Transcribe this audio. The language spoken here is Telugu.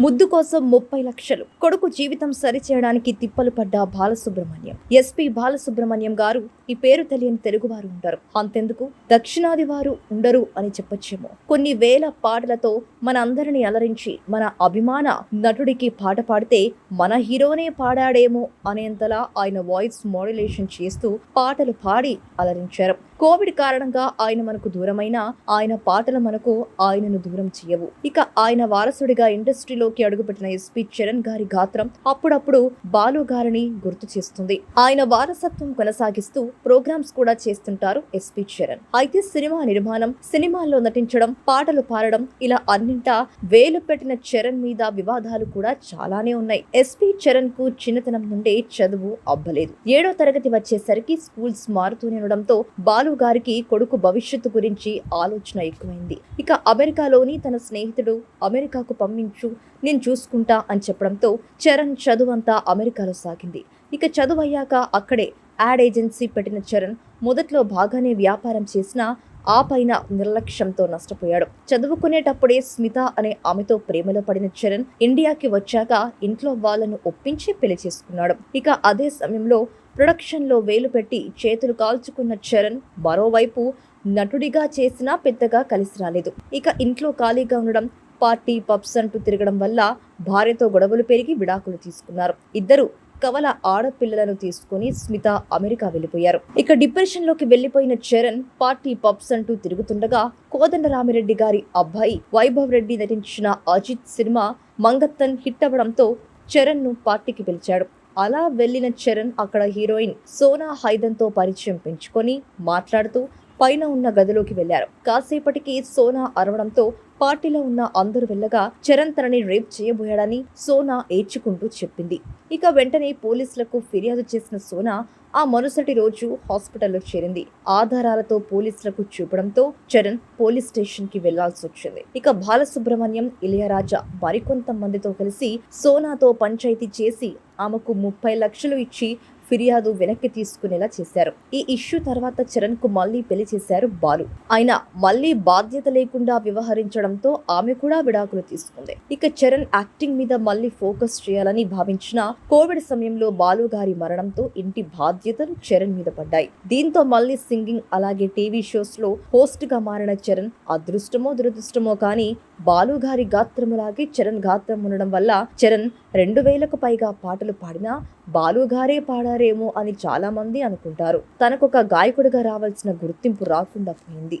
ముద్దు కోసం ముప్పై లక్షలు. కొడుకు జీవితం సరిచేయడానికి తిప్పలు పడ్డ బాలసుబ్రహ్మణ్యం. ఎస్పీ బాలసుబ్రహ్మణ్యం గారు ఈ పేరు తెలియని తెలుగువారు ఉంటారు అంతెందుకు? దక్షిణాది వారు ఉండరు అని చెప్పొచ్చేమో. కొన్ని వేల పాటలతో మన అందరిని అలరించి మన అభిమాన నటుడికి పాట పాడితే మన హీరోనే పాడాడేమో అనేంతలా ఆయన వాయిస్ మోడ్యులేషన్ చేస్తూ పాటలు పాడి అలరించారు. కోవిడ్ కారణంగా ఆయన మనకు దూరమైన ఆయన పాటలు మనకు ఆయనను దూరం చేయవు. ఇక ఆయన వారసుడిగా ఇండస్ట్రీలో ఇండస్ట్రీలోకి అడుగుపెట్టిన ఎస్పీ చరణ్ గారి గాత్రం అప్పుడప్పుడు బాలు గారిని గుర్తు చేస్తుంది. ఆయన వారసత్వం కొనసాగిస్తూ ప్రోగ్రామ్స్ కూడా చేస్తుంటారు ఎస్పీ చరణ్. అయితే సినిమా నిర్మాణం సినిమాల్లో నటించడం పాటలు పాడడం ఇలా అన్నింటా వేలు పెట్టిన చరణ్ మీద వివాదాలు కూడా చాలానే ఉన్నాయి. ఎస్పీ చరణ్కు చిన్నతనం నుండే చదువు అబ్బలేదు. ఏడో తరగతి వచ్చేసరికి స్కూల్స్ మారుతూనే ఉండడంతో బాలు గారికి కొడుకు భవిష్యత్తు గురించి ఆలోచన ఎక్కువైంది. ఇక అమెరికాలోని తన స్నేహితుడు అమెరికాకు పంపించు నేను చూసుకుంటా అని చెప్పడంతో చరణ్ చదువంతా అమెరికాలో సాగింది. ఇక చదువు అయ్యాక అక్కడే యాడ్ ఏజెన్సీ పెట్టిన చరణ్ మొదట్లో బాగానే వ్యాపారం చేసినా ఆ పైన నిర్లక్ష్యంతో నష్టపోయాడు. చదువుకునేటప్పుడే స్మిత అనే ఆమెతో ప్రేమలో పడిన చరణ్ ఇండియాకి వచ్చాక ఇంట్లో వాళ్ళను ఒప్పించి పెళ్ళి చేసుకున్నాడు. ఇక అదే సమయంలో ప్రొడక్షన్లో వేలు పెట్టి చేతులు కాల్చుకున్న చరణ్ మరోవైపు నటుడిగా చేసినా పెద్దగా కలిసి రాలేదు. ఇక ఇంట్లో ఖాళీగా ఉండడం పార్టీ పబ్స్ అంటూ తిరగడం వల్ల భార్యతో గొడవలు పెరిగి విడాకులు తీసుకున్నారు. ఇద్దరు కవల ఆడపిల్లలను తీసుకుని స్మిత అమెరికా వెళ్ళిపోయారు. ఇక డిప్రెషన్లోకి వెళ్ళిపోయిన చరణ్ పార్టీ పబ్స్ అంటూ తిరుగుతుండగా కోదండరామిరెడ్డి గారి అబ్బాయి వైభవ్ రెడ్డి నటించిన అజిత్ సినిమా మంగత్తన్ హిట్ అవ్వడంతో చరణ్ను పార్టీకి పిలిచాడు. అలా వెళ్ళిన చరణ్ అక్కడ హీరోయిన్ సోనా హైదన్తో పరిచయం పెంచుకొని మాట్లాడుతూ పైన ఉన్న గదిలోకి వెళ్ళారు కాసేపటికి సోనా అరవడంతో పార్టీలో ఉన్న అందరూ వెళ్ళగా చరణ్ తనని రేప్ చేయబోయాడని సోనా ఏడ్చుకుంటూ చెప్పింది. ఇక వెంటనే పోలీసులకు ఫిర్యాదు చేసిన సోనా ఆ మరుసటి రోజు హాస్పిటల్లో చేరింది. ఆధారాలతో పోలీసులకు చూపడంతో చరణ్ పోలీస్ స్టేషన్కి వెళ్ళాల్సి వచ్చింది. ఇక బాలసుబ్రహ్మణ్యం ఇళయరాజా మరికొంతమందితో కలిసి సోనాతో పంచాయతీ చేసి ఆమెకు ముప్పై లక్షలు ఇచ్చి ఫిర్యాదు వెనక్కి తీసుకునేలా చేశారు. ఈ ఇష్యూ తర్వాత చరణ్కు మళ్ళీ పెళ్ళి చేశారు బాలు. ఆయన మళ్ళీ బాధ్యత లేకుండా వ్యవహరించడంతో ఆమె కూడా విడాకులు తీసుకుంది. ఇక చరణ్ యాక్టింగ్ మీద మళ్ళీ ఫోకస్ చేయాలని భావించిన కోవిడ్ సమయంలో బాలు గారి మరణంతో ఇంటి బాధ్యతలు చరణ్ మీద పడ్డాయి. దీంతో మళ్ళీ సింగింగ్ అలాగే టీవీ షోస్లో హోస్ట్గా మారిన చరణ్ అదృష్టమో దురదృష్టమో కానీ బాలు గారి గాత్రములాగే చరణ్ గాత్రం ఉండడం వల్ల చరణ్ రెండు వేలకు పైగా పాటలు పాడినా బాలు గారే పాడారేమో అని చాలా మంది అనుకుంటారు. తనకొక గాయకుడిగా రావాల్సిన గుర్తింపు రాకుండా పోయింది.